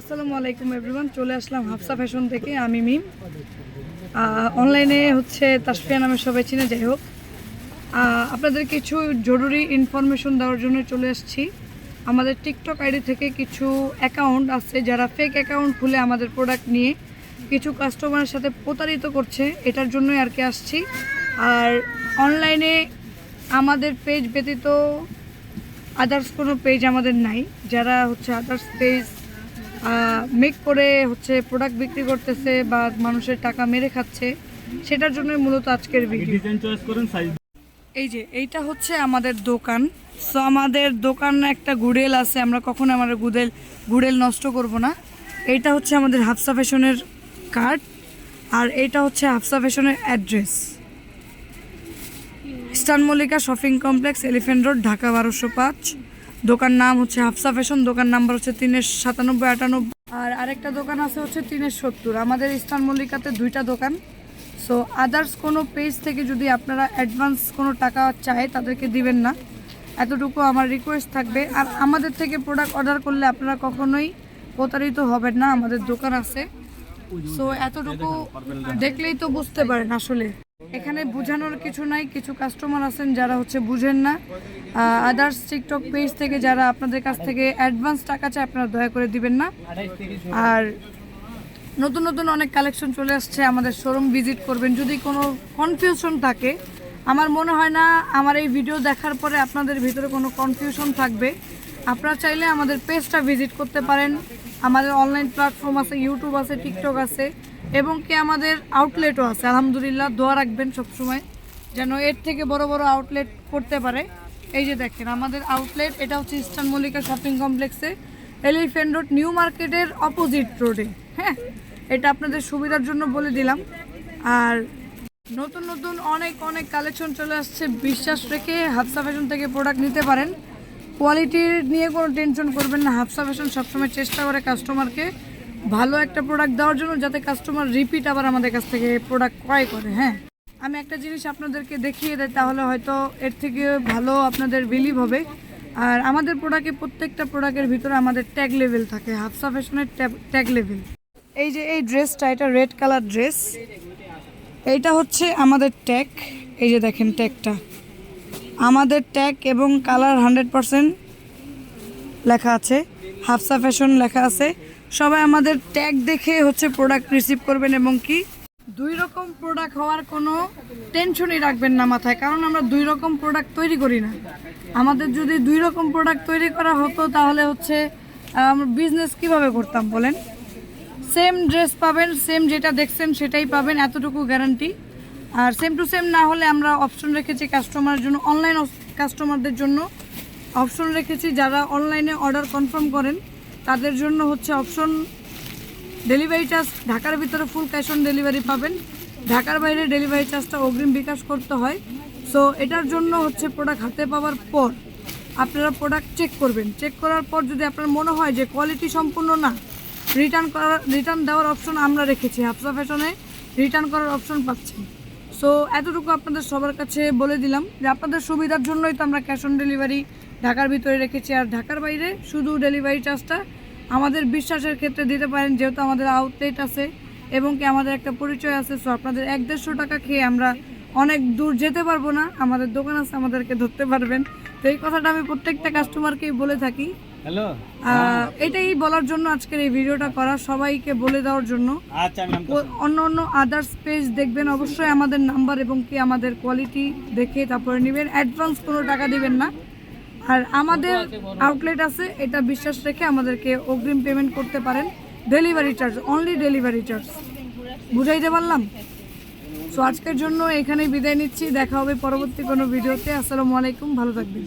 আসসালামু আলাইকুম এভরিওয়ান চলে আসলাম হাফসা ফ্যাশন থেকে, আমি মিম। অনলাইনে হচ্ছে তাসফিয়া নামে সবাই চিনে, যাই হোক। আপনাদের কিছু জরুরি ইনফরমেশন দেওয়ার জন্য চলে আসছি। আমাদের টিকটক আইডি থেকে কিছু অ্যাকাউন্ট আছে, যারা ফেক অ্যাকাউন্ট খুলে আমাদের প্রোডাক্ট নিয়ে কিছু কাস্টমারের সাথে প্রতারিত করছে, এটার জন্যই আর কি আসছি। আর অনলাইনে আমাদের পেজ ব্যতীত আদার্স কোনো পেজ আমাদের নাই। যারা হচ্ছে আদার্স পেজ মেক করে হচ্ছে প্রোডাক্ট বিক্রি করতেছে বা মানুষের টাকা মেরে খাচ্ছে সেটার জন্য মূলত আজকের ভিডিও ডিজাইন চয়েস করেন সাইজ এই যে এইটা হচ্ছে আমাদের দোকান। সো আমাদের দোকান একটা গুডেল আছে আমরা কখনো আমাদের গুডেল গুডেল নষ্ট করব না। এইটা হচ্ছে আমাদের হাফসা ফ্যাশনের কার্ড আর এইটা হচ্ছে হাফসা ফ্যাশনের address eastern Mallika shopping complex elephant road Dhaka বারোশো পাঁচ। দোকান নাম হচ্ছে হাফসা ফ্যাশন, দোকান নাম্বার হচ্ছে তিনের সাতানব্বই আটানব্বই। আর আরেকটা দোকান আছে হচ্ছে তিনের সত্তর। আমাদের ইস্টার্ন মল্লিকাতে দুইটা দোকান। সো আদার্স কোনো পেজ থেকে যদি আপনারা অ্যাডভান্স কোনো টাকা চায়, তাদেরকে দিবেন না। এতটুকু আমার রিকোয়েস্ট থাকবে। আর আমাদের থেকে প্রোডাক্ট অর্ডার করলে আপনারা কখনোই প্রতারিত হবেন না। আমাদের দোকান আছে। সো এতটুকু দেখলেই তো বুঝতে পারেন আসলে। এখানে বোঝানোর কিছু নাই, কিছু কাস্টমার আছেন যারা হচ্ছে বুঝেন না। আদার্স টিকটক পেজ থেকে যারা আপনাদের কাছ থেকে অ্যাডভান্স টাকা চায়, আপনারা দয়া করে দিবেন না। আর নতুন নতুন অনেক কালেকশন চলে আসছে, আমাদের শোরুম ভিজিট করবেন। যদি কোনো কনফিউশন থাকে, আমার মনে হয় না আমার এই ভিডিও দেখার পরে আপনাদের ভিতরে কোনো কনফিউশন থাকবে। আপনারা চাইলে আমাদের পেজটা ভিজিট করতে পারেন। আমাদের অনলাইন প্ল্যাটফর্ম আছে ইউটিউব আছে টিকটক আছে। এবং কি আমাদের আউটলেটও আছে। আলহামদুলিল্লাহ, দোয়া রাখবেন সবসময় যেন এর থেকে বড় বড় আউটলেট করতে পারে। এই যে দেখেন, আমাদের আউটলেট এটা হচ্ছে ইস্টার্ন মল্লিকা শপিং কমপ্লেক্সে এলিফেন্ট রোড, নিউ মার্কেটের অপোজিট রোডে হ্যাঁ এটা আপনাদের সুবিধার জন্য বলে দিলাম। আর নতুন নতুন অনেক অনেক কালেকশন চলে আসছে। বিশ্বাস রেখে হাফসা ফ্যাশন থেকে প্রোডাক্ট নিতে পারেন। কোয়ালিটির নিয়ে কোনো টেনশন করবেন না। হাফসা ফ্যাশন সবসময় চেষ্টা করে কাস্টমারকে ভালো একটা প্রোডাক্ট দেওয়ার জন্য যাতে কাস্টমার রিপিট আবার আমাদের কাছ থেকে প্রোডাক্ট ক্রয় করে হ্যাঁ? আমি একটা জিনিস আপনাদেরকে দেখিয়ে দেয় তাহলে হয়তো এর থেকে ভালো আপনাদের বিলিভ হবে। আর আমাদের প্রোডাক্টে প্রত্যেকটা প্রোডাক্টের ভিতরে আমাদের ট্যাগ লেভেল থাকে হাফসা ফ্যাশনের ট্যাগ লেভেল এই যে এই ড্রেসটা এটা রেড কালার ড্রেস এইটা হচ্ছে আমাদের ট্যাগ এই যে দেখেন ট্যাগটা আমাদের ট্যাগ এবং কালার হান্ড্রেড পারসেন্ট লেখা আছে হাফসা ফ্যাশন লেখা আছে। সবাই আমাদের ট্যাগ দেখে হচ্ছে প্রোডাক্ট রিসিভ করবেন এবং কি দুই রকম প্রোডাক্ট হওয়ার কোনো টেনশনই রাখবেন না মাথায়, কারণ আমরা দুই রকম প্রোডাক্ট তৈরি করি না। আমাদের যদি দুই রকম প্রোডাক্ট তৈরি করা হতো তাহলে হচ্ছে আমরা বিজনেস কীভাবে করতাম বলেন? সেম ড্রেস পাবেন সেম যেটা দেখছেন সেটাই পাবেন, এতটুকু গ্যারান্টি আর সেম টু সেম না হলে আমরা অপশন রেখেছি কাস্টমারের জন্য অনলাইন কাস্টমারদের জন্য অপশন রেখেছি যারা অনলাইনে অর্ডার কনফার্ম করেন। তাদের জন্য হচ্ছে অপশন ডেলিভারি চার্জ ঢাকার ভিতরে ফুল ক্যাশ অন ডেলিভারি পাবেন। ঢাকার বাইরে ডেলিভারি চার্জটা অগ্রিম বিকাশ করতে হয়। সো এটার জন্য হচ্ছে প্রোডাক্ট হাতে পাওয়ার পর আপনারা প্রোডাক্ট চেক করবেন। চেক করার পর যদি আপনার মনে হয় যে কোয়ালিটি সম্পূর্ণ না রিটার্ন করার রিটার্ন দেওয়ার অপশন আমরা রেখেছি। হাফসা ফ্যাশনে রিটার্ন করার অপশন পাচ্ছেন। সো এতটুকু আপনাদের সবার কাছে বলে দিলাম যে আপনাদের সুবিধার জন্যই তো আমরা ক্যাশ অন ডেলিভারি ঢাকার ভিতরে রেখেছি আর ঢাকার বাইরে শুধু ডেলিভারি চার্জটা আমাদের বিশ্বাসের ক্ষেত্রে দিতে পারেন যেহেতু আমাদের আউটলেট আছে এবং কি আমাদের একটা পরিচয় আছে সো আপনাদের এক দেড়শো টাকা খেয়ে আমরা অনেক দূর যেতে পারব না। আমাদের দোকান আছে আমাদেরকে ধরতে পারবেন। তো এই কথাটা আমি প্রত্যেকটা কাস্টমারকেই বলে থাকি। হ্যালো এটাই বলার জন্য আজকের এই ভিডিওটা করা সবাইকে বলে দেওয়ার জন্য। আচ্ছা অন্য অন্য আদার্স পেজ দেখবেন অবশ্যই আমাদের নাম্বার এবং কি আমাদের কোয়ালিটি দেখে তারপরে নেবেন। অ্যাডভান্স কোনো টাকা দিবেন না। আর আমাদের আউটলেট আছে এটা বিশ্বাস রেখে আমাদেরকে অগ্রিম পেমেন্ট করতে পারেন। Delivery charge only delivery charge বুঝাইতে পারলাম? সো আজকের জন্য এখানেই বিদায় নিচ্ছি। দেখা হবে পরবর্তী কোনো ভিডিওতে আসসালামু আলাইকুম ভালো থাকবেন।